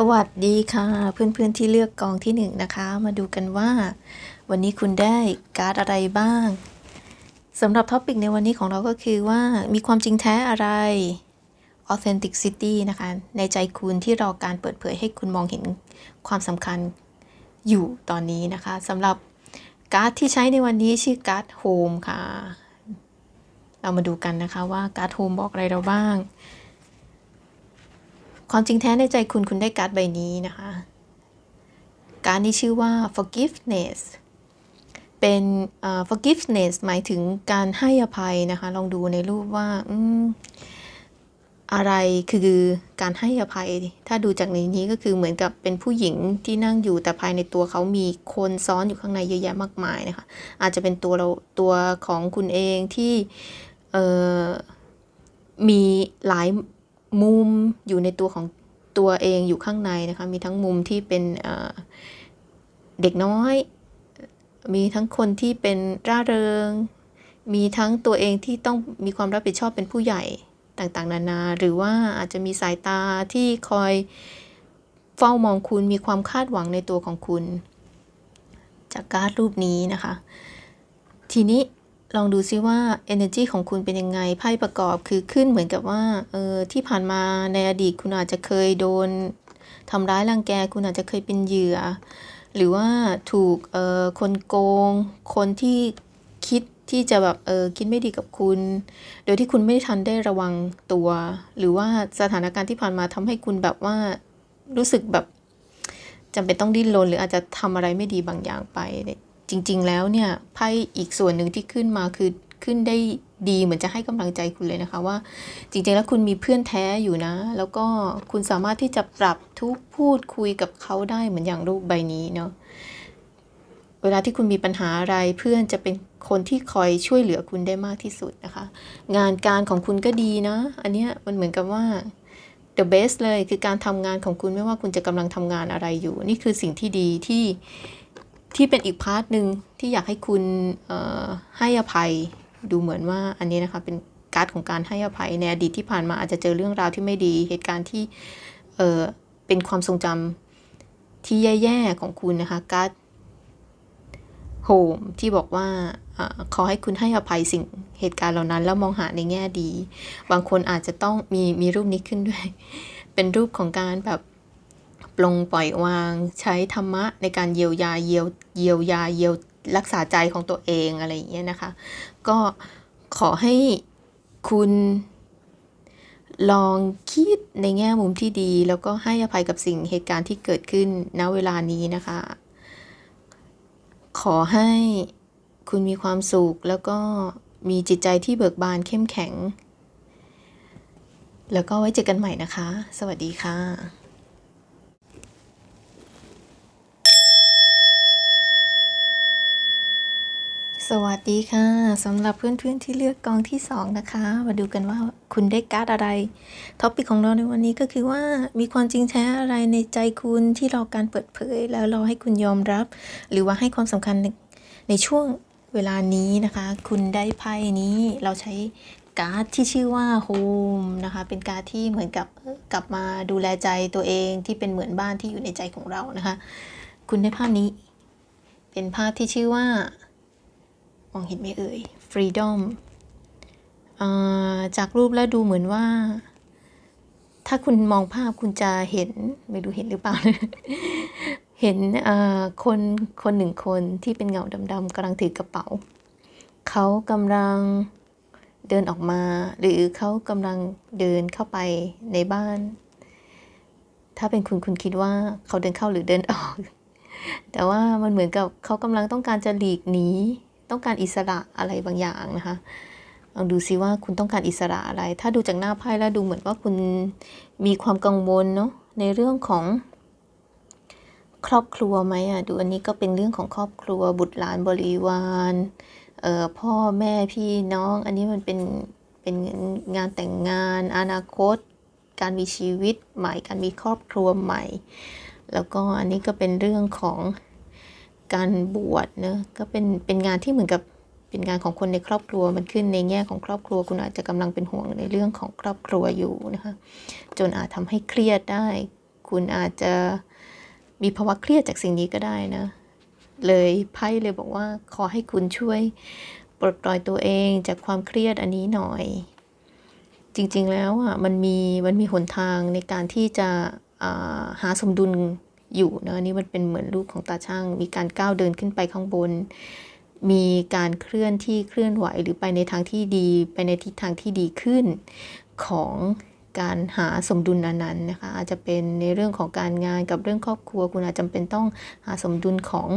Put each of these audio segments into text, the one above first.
สวัสดีค่ะเพื่อนๆที่เลือกกองที่หนึ่งนะคะ มาดูกันว่า วันนี้คุณได้การ์ดอะไรบ้างสำหรับท็อปิกในวันนี้ของเราก็คือว่ามีความจริงแท้อะไร authenticity นะคะ ในใจคุณที่รอการเปิดเผยให้คุณมองเห็นความสำคัญอยู่ตอนนี้นะคะสำหรับการ์ดที่ใช้ในวันนี้ชื่อการ์ดโฮมค่ะ เรามาดูกันนะคะว่าการ์ดโฮมบอกอะไรเราบ้าง ความจริงแท้ในใจคุณคุณได้การ์ดใบนี้นะคะ การดนี้ชื่อว่า forgiveness เป็นเอ่อ forgiveness หมายถึงการให้อภัยนะคะ ลองดูในรูปว่าอืมอะไรคือการให้อภัย ถ้าดูจากในนี้ก็คือเหมือนกับเป็นผู้หญิงที่นั่งอยู่แต่ภายในตัวเขามีคนซ้อนอยู่ข้างในเยอะแยะมากมายนะคะ อาจจะเป็นตัวเราตัวของคุณเองที่มีหลาย มุมอยู่ในตัวของตัวเองอยู่ข้างในนะคะ มีทั้งมุมที่เป็นเด็กน้อย มีทั้งคนที่เป็นร่าเริง มีทั้งตัวเองที่ต้องมีความรับผิดชอบเป็นผู้ใหญ่ต่างๆ นานา หรือว่าอาจจะมีสายตาที่คอยเฝ้ามองคุณมีความคาดหวังในตัวของคุณ จากการ์ดรูปนี้นะคะ ทีนี้ ลองดูซิว่า energy ของคุณเป็นยังไงไพ่ประกอบคือขึ้นเหมือนกับว่าเออที่ผ่านมาในอดีตคุณอาจจะเคยโดนทำร้ายรังแก คุณอาจจะเคยเป็นเหยื่อ หรือว่าถูกเออคนโกง คนที่คิดที่จะแบบเออคิดไม่ดีกับคุณ โดยที่คุณไม่ทันได้ระวังตัว หรือว่าสถานการณ์ที่ผ่านมาทำให้คุณแบบว่ารู้สึกแบบจำเป็นต้องดิ้นรนหรืออาจจะทำอะไรไม่ดีบางอย่างไป จริง ๆ แล้วเนี่ยไพ่อีกส่วนหนึ่งที่ขึ้นมาคือขึ้นได้ดีเหมือนจะให้กำลังใจคุณเลยนะคะว่า จริง ๆ แล้วคุณมีเพื่อนแท้อยู่นะ แล้วก็คุณสามารถที่จะปรับทุกพูดคุยกับเขาได้เหมือนอย่างรูปใบนี้เนาะเวลาที่คุณมีปัญหาอะไรเพื่อนจะเป็นคนที่คอยช่วยเหลือคุณได้มากที่สุดนะคะ งานการของคุณก็ดีนะ อันเนี้ยมันเหมือนกับว่า the best เลยคือการทำงานของคุณไม่ว่าคุณจะกำลังทำงานอะไรอยู่ นี่คือสิ่งที่ดีที่ ที่เป็นอีกพาร์ทหนึ่งที่อยากให้คุณให้อภัยดูเหมือนว่าอันนี้นะคะเป็นการ์ดของการให้อภัยในอดีตที่ผ่านมาอาจจะเจอเรื่องราวที่ไม่ดีเหตุการณ์ที่เเป็นความทรงจำที่แย่ๆของคุณนะคะการ์ดโฮมที่บอกว่าอาขอให้คุณให้อภัยสิ่งเหตุการณ์เหล่านั้น แล้วมองหาในแง่ดี บางคนอาจจะต้องมีมีรูปนี้ขึ้นด้วย เป็นรูปของการแบบ ปลงปล่อยวาง ใช้ธรรมะในการเยียวยาเยียวเยียวยาเยียวรักษาใจของตัวเองอะไรอย่างเงี้ยนะคะ ก็ขอให้คุณลองคิดในแง่มุมที่ดี แล้วก็ให้อภัยกับสิ่งเหตุการณ์ที่เกิดขึ้นณเวลานี้นะคะ ขอให้คุณมีความสุขแล้วก็มีจิตใจที่เบิกบานเข้มแข็ง แล้วก็ไว้เจอกันใหม่นะคะ สวัสดีค่ะ สวัสดีค่ะสำหรับเพื่อนๆที่เลือกกองที่ 2 นะคะ มาดูกันว่าคุณได้การ์ดอะไรท็อปิกของเราในวันนี้ก็คือว่ามีความจริงแท้อะไรในใจคุณที่รอการเปิดเผย แล้วรอให้คุณยอมรับ หรือว่าให้ความสำคัญในในช่วงเวลานี้นะคะ คุณได้ไพ่นี้เราใช้การ์ดที่ชื่อว่าโฮมนะคะ เป็นการ์ดที่เหมือนกับกลับมาดูแลใจตัวเองที่เป็นเหมือนบ้านที่อยู่ในใจของเรานะคะ คุณได้ภาพนี้ เป็นภาพที่ชื่อว่า องเห็นไหมเอ่ย freedom อ่าจากรูปแล้วดูเหมือนว่า ถ้าคุณมองภาพคุณจะเห็น ไม่รู้เห็นหรือเปล่า เห็นคนคนหนึ่งคนที่เป็นเงาดำๆกำลังถือกระเป๋า เขากำลังเดินออกมา หรือเขากำลังเดินเข้าไปในบ้าน ถ้าเป็นคุณคุณคิดว่าเขาเดินเข้าหรือเดินออก แต่ว่ามันเหมือนกับเขากำลังต้องการจะหลีกหนี ต้องการอิสระอะไรบางอย่างนะคะลองดูซิว่าคุณต้องการอิสระอะไร ถ้าดูจากหน้าไพ่แล้วดูเหมือนว่าคุณมีความกังวลเนาะในเรื่องของ ครอบครัวไหมอะดูอันนี้ก็เป็นเรื่องของครอบครัวบุตรหลานบริวารเอ่อพ่อแม่พี่น้อง อันนี้มันเป็นเป็นงานแต่งงาน อนาคต การมีชีวิตใหม่ การมีครอบครัวใหม่ แล้วก็อันนี้ก็เป็นเรื่องของ การบวชเนอะก็เป็นเป็นงานที่เหมือนกับเป็นงานของคนในครอบครัวมันขึ้นในแง่ของครอบครัวคุณอาจจะกำลังเป็นห่วงในเรื่องของครอบครัวอยู่นะคะจนอาจทำให้เครียดได้ คุณอาจจะมีภาวะเครียดจากสิ่งนี้ก็ได้นะ เลยไพ่เลยบอกว่าขอให้คุณช่วยปลดปล่อยตัวเองจากความเครียดอันนี้หน่อย จริงๆแล้วอะมันมีมันมีหนทางในการที่จะาหาสมดุล อยู่นะอันนี่มันเป็นเหมือนลูกของตาช่าง มีการก้าวเดินขึ้นไปข้างบน มีการเคลื่อนที่เคลื่อนไหวหรือไปในทางที่ดีไปในทิศทางที่ดีขึ้นของการหาสมดุลนั้นนะคะอาจจะเป็นในเรื่องของการงานกับเรื่องครอบครัว คุณอาจจำเป็นต้องหาสมดุลของ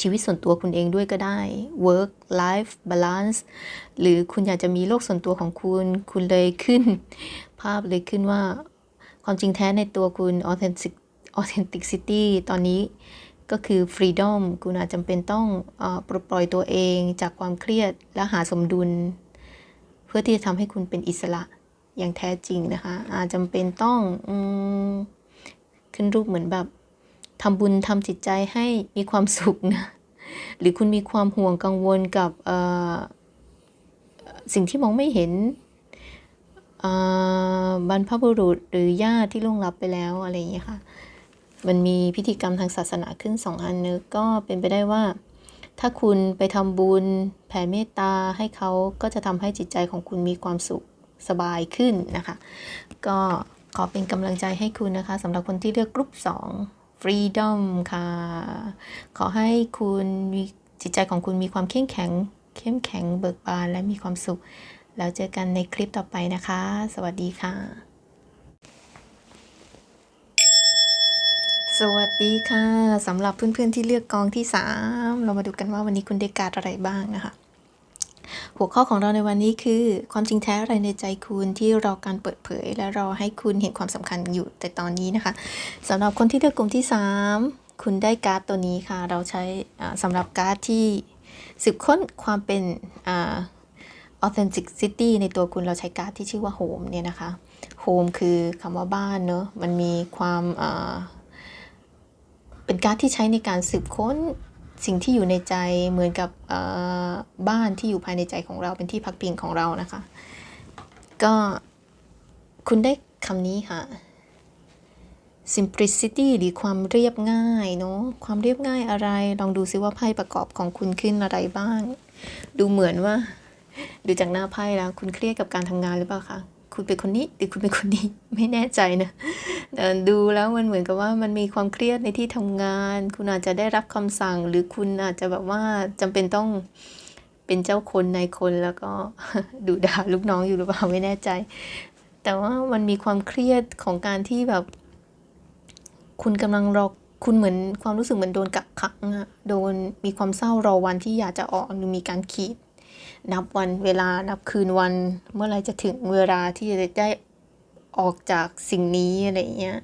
ชีวิตส่วนตัวคุณเองด้วยก็ได้ work life balance หรือคุณอยากจะมีโลกส่วนตัวของคุณ คุณเลยขึ้น ภาพเลยขึ้นว่าความจริงแท้ในตัวคุณ authentic authenticity ตอนนี้ก็คือ freedom คุณอาจจำเป็นต้องอปลดปล่อยตัวเองจากความเครียดและหาสมดุล เพื่อที่จะทำให้คุณเป็นอิสระอย่างแท้จริงนะคะ อาจจำเป็นต้องอขึ้นรูปเหมือนแบบทำบุญทำจิตใจให้มีความสุขนะ หรือคุณมีความห่วงกังวลกับสิ่งที่มองไม่เห็นบรรพบุรุษหรือญาติที่ล่วงลับไปแล้วอะไรอย่างเงี้ค่ะ มันมีพิธีกรรมทางศาสนาขึ้นสองอันนึงก็เป็นไปได้ว่า ถ้าคุณไปทำบุญแผ่เมตตาให้เขาก็จะทำให้จิตใจของคุณมีความสุขสบายขึ้นนะคะ ก็ขอเป็นกำลังใจให้คุณนะคะสำหรับคนที่เลือกกรุ๊ป2 Freedom ค่ะ ขอให้คุณมีจิตใจของคุณมีความเข้มแข็ง เข้มแข็งเบิกบานและมีความสุข แล้วเจอกันในคลิปต่อไปนะคะ สวัสดีค่ะ สวัสดีค่ะสำหรับเพื่อนๆที่เลือกกองที่ 3 เรามาดูกันว่าวันนี้คุณได้การ์ดอะไรบ้างนะคะ หัวข้อของเราในวันนี้คือ ความจริงแท้อะไรในใจคุณที่รอการเปิดเผย และรอให้คุณเห็นความสำคัญอยู่แต่ตอนนี้นะคะสำหรับคนที่เลือกกลุ่มที่ 3 คุณได้การ์ดตัวนี้ค่ะ เราใช้อ่าสำหรับการ์ดที่สืบค้นความเป็นอ authenticity ในตัวคุณเราใช้การ์ดที่ชื่อว่า home เนี่ยนะคะ home คือคำว่าบ้านเนอะมันมีความ เป็นการ์ดที่ใช้ในการสืบค้นสิ่งที่อยู่ในใจเหมือนกับบ้านที่อยู่ภายในใจของเราเป็นที่พักพิงของเรานะคะ ก็คุณได้คำนี้ค่ะ simplicity หรือความเรียบง่ายเนาะความเรียบง่ายอะไร ลองดูซิว่าไพ่ประกอบของคุณขึ้นอะไรบ้าง ดูเหมือนว่า ดูจากหน้าไพ่แล้ว คุณเครียดกับการทำงานหรือเปล่าคะคุณเป็นคนนี้หรือคุณเป็นคนนี้ไม่แน่ใจนะ ดูแล้วมันเหมือนกับว่ามันมีความเครียดในที่ทำงาน คุณอาจจะได้รับคำสั่ง หรือคุณอาจจะแบบว่าจำเป็นต้องเป็นเจ้าคนนายคนแล้วก็ดูด่าลูกน้องอยู่หรือเปล่าไม่แน่ใจ แต่ว่ามันมีความเครียดของการที่แบบ คุณกำลังรอคุณเหมือนความรู้สึกเหมือนโดนกักขังอะโดนมีความเศร้ารอวันที่อยากจะออกหรือมีการขีด นับวันเวลานับคืนวัน เมื่อไรจะถึงเวลาที่จะได้ ออกจากสิ่งนี้อะไรเงี้ย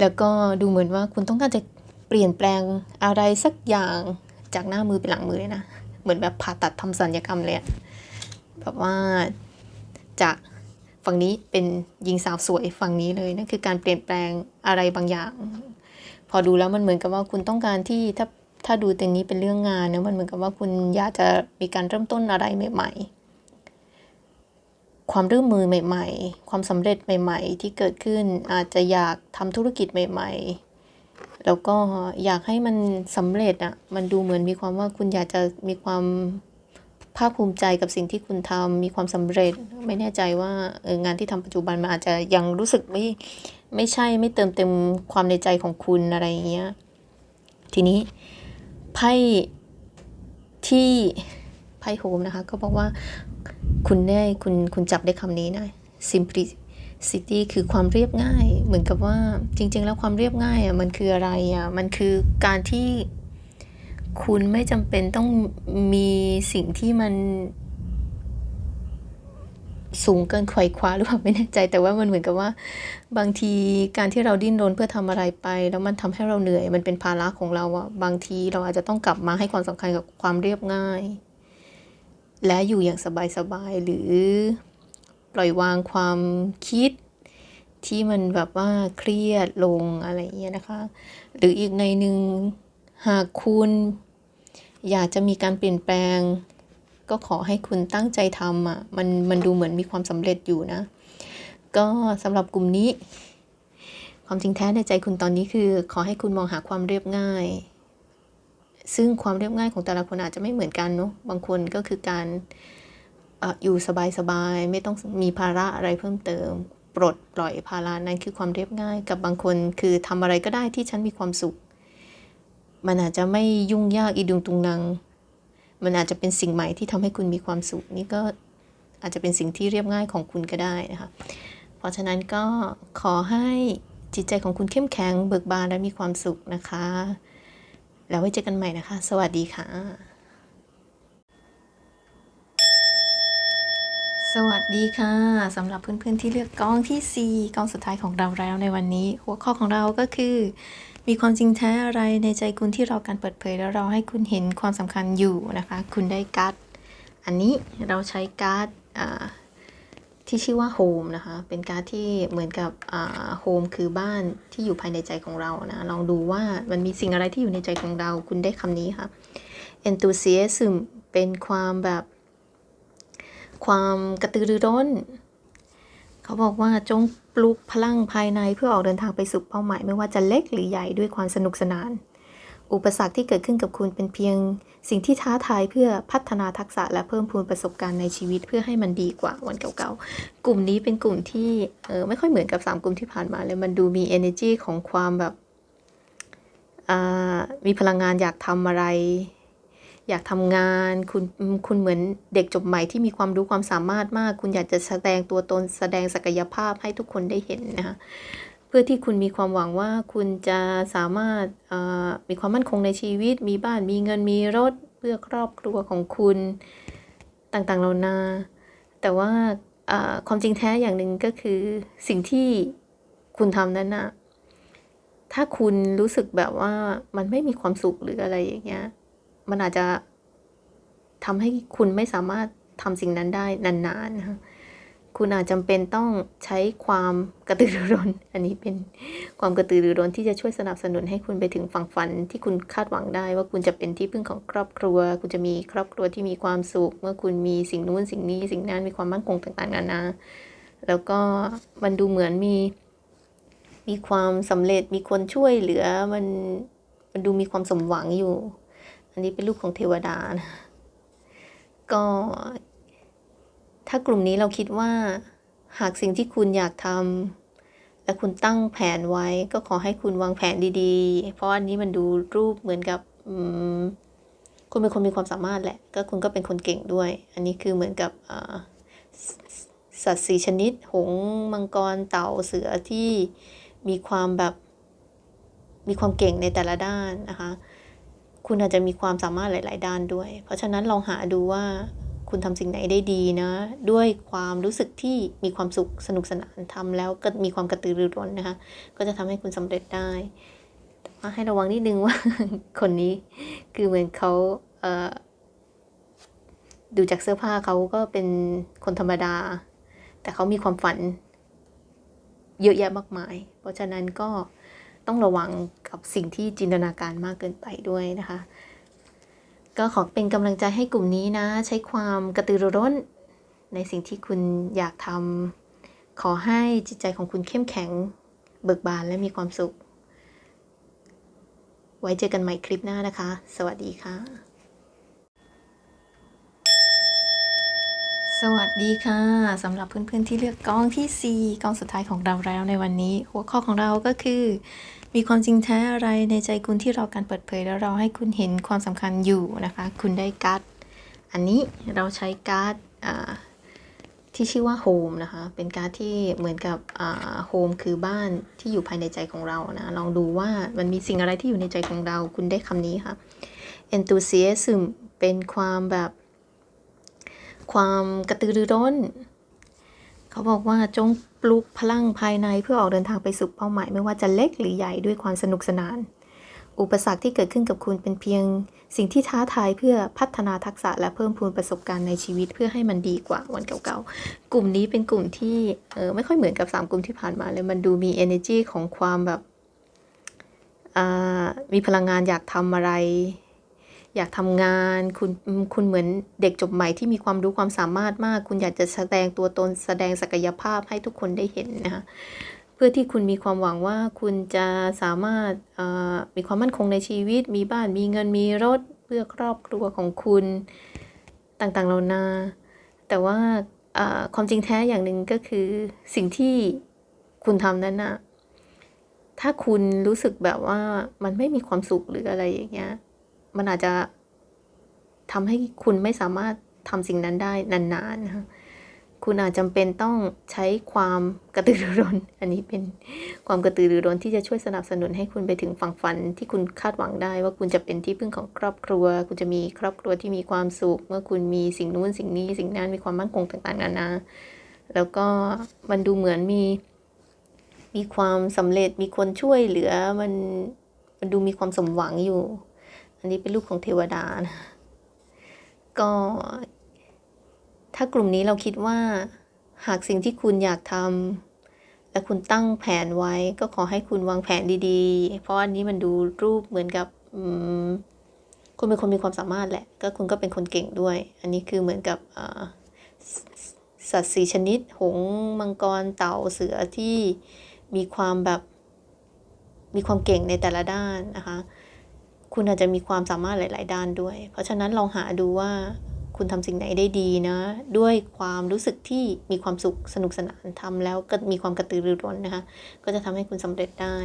แล้วก็ดูเหมือนว่าคุณต้องการจะเปลี่ยนแปลงอะไรสักอย่างจากหน้ามือเป็นหลังมือเลยนะ เหมือนแบบผ่าตัดทำสัญญกรรมเลยแบบว่าจากฝั่งนี้เป็นหญิงสาวสวยฝั่งนี้เลยนั่นคือการเปลี่ยนแปลงอะไรบางอย่าง พอดูแล้วมันเหมือนกับว่าคุณต้องการที่ถ้าถ้าดูตรงนี้เป็นเรื่องงานเนะมันเหมือนกับว่าคุณอยากจะมีการเริ่มต้นอะไรใหม่ ๆ ความร่วมมือใหม่ ๆ ความสำเร็จใหม่ ๆ ที่เกิดขึ้นอาจจะอยากทำธุรกิจใหม่ ๆ แล้วก็อยากให้มันสำเร็จอะมันดูเหมือนมีความว่าคุณอยากจะมีความภาคภูมิใจกับสิ่งที่คุณทำมีความสำเร็จ ไม่แน่ใจว่าเอองานที่ทำปัจจุบันมันอาจจะยังรู้สึกไม่ไม่ใช่ไม่เติมเต็มความในใจของคุณอะไรอย่างเงี้ยทีนี้ไพ่ที่ไพ่โฮมนะคะ ก็บอกว่า คุณได้คุณคุณจับได้คำนี้นะ simplicity คือความเรียบง่าย เหมือนกับว่าจริง ๆ แล้วความเรียบง่ายอะมันคืออะไรอะมันคือการที่คุณไม่จำเป็นต้องมีสิ่งที่มันสูงเกินไขว่คว้าหรือเปล่าไม่แน่ใจ แต่ว่ามันเหมือนกับว่า บางทีการที่เราดิ้นรนเพื่อทำอะไรไป แล้วมันทำให้เราเหนื่อย มันเป็นภาระของเราอะบางทีเราอาจจะต้องกลับมาให้ความสำคัญกับความเรียบง่าย และอยู่อย่างสบายๆหรือปล่อยวางความคิดที่มันแบบว่าเครียดลงอะไรอย่างเงี้ยนะคะ หรืออีกในหนึ่งหากคุณ อยากจะมีการเปลี่ยนแปลง ก็ขอให้คุณตั้งใจทำอะมันมันดูเหมือนมีความสำเร็จอยู่นะ ก็สำหรับกลุ่มนี้ ความจริงแท้ในใจคุณตอนนี้คือ ขอให้คุณมองหาความเรียบง่าย ซึ่งความเรียบง่ายของแต่ละคนอาจจะไม่เหมือนกันเนาะบางคนก็คือการอออยู่สบายๆ ไม่ต้องมีภาระอะไรเพิ่มเติม ปลดปล่อยภาระนั้นคือความเรียบง่าย กับบางคนคือทำอะไรก็ได้ที่ฉันมีความสุข มันอาจจะไม่ยุ่งยากอีดุงตุงนัง มันอาจจะเป็นสิ่งใหม่ที่ทำให้คุณมีความสุข นี่ก็อาจจะเป็นสิ่งที่เรียบง่ายของคุณก็ได้นะคะเพราะฉะนั้นก็ขอให้จิตใจของคุณเข้มแข็งเบิกบานและมีความสุขนะคะ แล้วไว้เจอกันใหม่นะคะ สวัสดีค่ะ สวัสดีค่ะสำหรับเพื่อนๆที่เลือกกล้องที่ 4กล้องสุดท้ายของเราแล้วในวันนี้ หัวข้อของเราก็คือ มีความจริงแท้อะไรในใจคุณที่เราการเปิดเผยแล้วเราให้คุณเห็นความสำคัญอยู่นะคะ คุณได้การ์ดอันนี้เราใช้การ์ดอ่า ที่ชื่อว่าโฮมนะคะ เป็นการ์ดที่เหมือนกับอ่าโฮมคือบ้านที่อยู่ภายในใจของเรานะ ลองดูว่ามันมีสิ่งอะไรที่อยู่ในใจของเรา คุณได้คำนี้ค่ะ enthusiasm เป็นความแบบ ความกระตือรือร้น เขาบอกว่าจงปลุกพลังภายในเพื่อออกเดินทางไปสู่เป้าหมาย ไม่ว่าจะเล็กหรือใหญ่ด้วยความสนุกสนาน อุปสรรคที่เกิดขึ้นกับคุณเป็นเพียง สิ่งที่ท้าทายเพื่อพัฒนาทักษะและเพิ่มพูนประสบการณ์ในชีวิตเพื่อให้มันดีกว่าวันเก่าๆ กลุ่มนี้เป็นกลุ่มที่เออไม่ค่อยเหมือนกับ 3 กลุ่มที่ผ่านมาเลยมันดูมี energy ของความแบบอ่ามีพลังงานอยากทำอะไร อยากทำงาน คุณคุณเหมือนเด็กจบใหม่ที่มีความรู้ความสามารถมาก คุณอยากจะแสดงตัวตนแสดงศักยภาพให้ทุกคนได้เห็นนะคะ พื่อที่คุณมีความหวังว่าคุณจะสามารถมีความมั่นคงในชีวิต มีบ้านมีเงินมีรถเพื่อครอบครัวของคุณต่างๆเหล่านา แต่ว่าความจริงแท้อย่างหนึ่งก็คือสิ่งที่คุณทำนั้นนะถ้าคุณรู้สึกแบบว่ามันไม่มีความสุขหรืออะไรอย่างเงี้ย มันอาจจะทำให้คุณไม่สามารถทำสิ่งนั้นได้นานๆนะคะ คุณอาจจำเป็นต้องใช้ความกระตือรือร้น อันนี้เป็นความกระตือรือร้นที่จะช่วยสนับสนุนให้คุณไปถึงฝั่งฝันที่คุณคาดหวังได้ ว่าคุณจะเป็นที่พึ่งของครอบครัว คุณจะมีครอบครัวที่มีความสุข เมื่อคุณมีสิ่งนู้นสิ่งนี้สิ่งนั้นมีความมั่นคงต่างๆนานา แล้วก็มันดูเหมือนมี มีความสำเร็จมีคนช่วยเหลือมันมันดูมีความสมหวังอยู่ อันนี้เป็นลูกของเทวดานะก็ ถ้ากลุ่มนี้เราคิดว่า หากสิ่งที่คุณอยากทำและคุณตั้งแผนไว้ก็ขอให้คุณวางแผนดีๆ เพราะอันนี้มันดูรูปเหมือนกับคุณเป็นคนมีความสามารถแหละ ก็คุณก็เป็นคนเก่งด้วย อันนี้คือเหมือนกับสัตว์สีชนิด หงมังกร เต่า เสือที่มีความแบบมีความเก่งในแต่ละด้านนะคะ คุณอาจจะมีความสามารถหลาย ๆ ด้านด้วย เพราะฉะนั้นลองหาดูว่า คุณทำสิ่งไหนได้ดีนะ ด้วยความรู้สึกที่มีความสุขสนุกสนานทำแล้วก็มีความกระตือรือร้นนะคะ ก็จะทำให้คุณสำเร็จได้แต่ว่าให้ระวังนิดนึงว่าคนนี้คือเหมือนเขาเดูจากเสื้อผ้าเขาก็เป็นคนธรรมดา แต่เขามีความฝัน เยอะแยะมากมาย เพราะฉะนั้นก็ต้องระวังกับสิ่งที่จินตนาการมากเกินไปด้วยนะคะ ก็ขอเป็นกำลังใจให้กลุ่มนี้นะ ใช้ความกระตือรือร้น ในสิ่งที่คุณอยากทำขอให้จิตใจของคุณเข้มแข็ง เบิกบานและมีความสุข ไว้เจอกันใหม่คลิปหน้านะคะ สวัสดีค่ะ สวัสดีค่ะสำหรับเพื่อนๆที่เลือกกองที่ 4กองสุดท้ายของเราแล้วในวันนี้ หัวข้อของเราก็คือ มีความจริงแท้อะไรในใจคุณที่เราการเปิดเผยแล้วเราให้คุณเห็นความสำคัญอยู่นะคะ คุณได้การ์ดอันนี้เราใช้การ์ดที่ชื่อว่าโฮมนะคะ เป็นการ์ดที่เหมือนกับโฮมคือบ้านที่อยู่ภายในใจของเรานะ ลองดูว่ามันมีสิ่งอะไรที่อยู่ในใจของเรา คุณได้คำนี้ค่ะ enthusiasm เป็นความแบบ ความกระตือรือร้น เขาบอกว่าจงปลุกพลังภายในเพื่อออกเดินทางไปสู่เป้าหมาย ไม่ว่าจะเล็กหรือใหญ่ด้วยความสนุกสนาน อุปสรรคที่เกิดขึ้นกับคุณเป็นเพียง สิ่งที่ท้าทายเพื่อพัฒนาทักษะและเพิ่มพูนประสบการณ์ในชีวิตเพื่อให้มันดีกว่าวันเก่าๆ กลุ่มนี้เป็นกลุ่มที่เออไม่ค่อยเหมือนกับ 3 กลุ่มที่ผ่านมาเลยมันดูมี energy ของความแบบอ่ามีพลังงานอยากทำอะไร อยากทำงานคุณคุณเหมือนเด็กจบใหม่ที่มีความรู้ความสามารถมาก คุณอยากจะแสดงตัวตนแสดงศักยภาพให้ทุกคนได้เห็นนะคะเพื่อที่คุณมีความหวังว่าคุณจะสามารถมีความมั่นคงในชีวิต มีบ้านมีเงินมีรถเพื่อครอบครัวของคุณต่างๆเหล่านา แต่ว่าความจริงแท้อย่างหนึ่งก็คือสิ่งที่คุณทำนั้นนะถ้าคุณรู้สึกแบบว่ามันไม่มีความสุขหรืออะไรอย่างเงี้ย มันอาจจะทำให้คุณไม่สามารถทำสิ่งนั้นได้นานๆนะคะคุณอาจจำเป็นต้องใช้ความกระตือรือร้น อันนี้เป็นความกระตือรือร้นที่จะช่วยสนับสนุนให้คุณไปถึงฝั่งฝันที่คุณคาดหวังได้ ว่าคุณจะเป็นที่พึ่งของครอบครัว คุณจะมีครอบครัวที่มีความสุข เมื่อคุณมีสิ่งนู้นสิ่งนี้ สิ่งนั้นมีความมั่นคงต่างๆนานา แล้วก็มันดูเหมือนมี มีความสำเร็จมีคนช่วยเหลือมันมันดูมีความสมหวังอยู่ อันนี้เป็นลูกของเทวดานะก็ถ้ากลุ่มนี้เราคิดว่า หากสิ่งที่คุณอยากทำและคุณตั้งแผนไว้ ก็ขอให้คุณวางแผนดีๆ เพราะอันนี้มันดูรูปเหมือนกับคุณเป็นคนมีความสามารถแหละ ก็คุณก็เป็นคนเก่งด้วย อันนี้คือเหมือนกับสัตว์สี่ชนิด หงมังกร เต่า เสือที่มีความแบบ มีความเก่งในแต่ละด้านนะคะ คุณอาจจะมีความสามารถหลาย ๆ ด้านด้วย เพราะฉะนั้นลองหาดูว่าคุณทำสิ่งไหนได้ดีนะ ด้วยความรู้สึกที่มีความสุขสนุกสนานทำแล้วก็มีความกระตือรือร้นนะคะ ก็จะทำให้คุณสำเร็จได้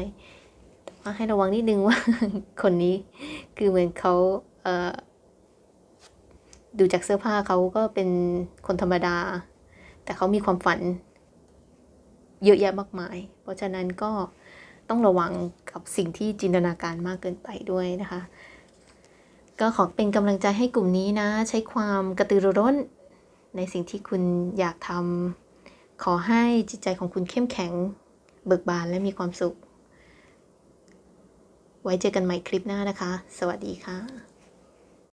แต่ว่าให้ระวังนิดนึงว่าคนนี้คือเหมือนเขาเดูจากเสื้อผ้าเขาก็เป็นคนธรรมดา แต่เขามีความฝันเยอะแยะมากมาย เพราะฉะนั้นก็ ต้องระวังกับสิ่งที่จินตนาการมากเกินไปด้วยนะคะ ก็ขอเป็นกำลังใจให้กลุ่มนี้นะ ใช้ความกระตือรือร้น ในสิ่งที่คุณอยากทำขอให้จิตใจของคุณเข้มแข็ง เบิกบานและมีความสุข ไว้เจอกันใหม่คลิปหน้านะคะ สวัสดีค่ะ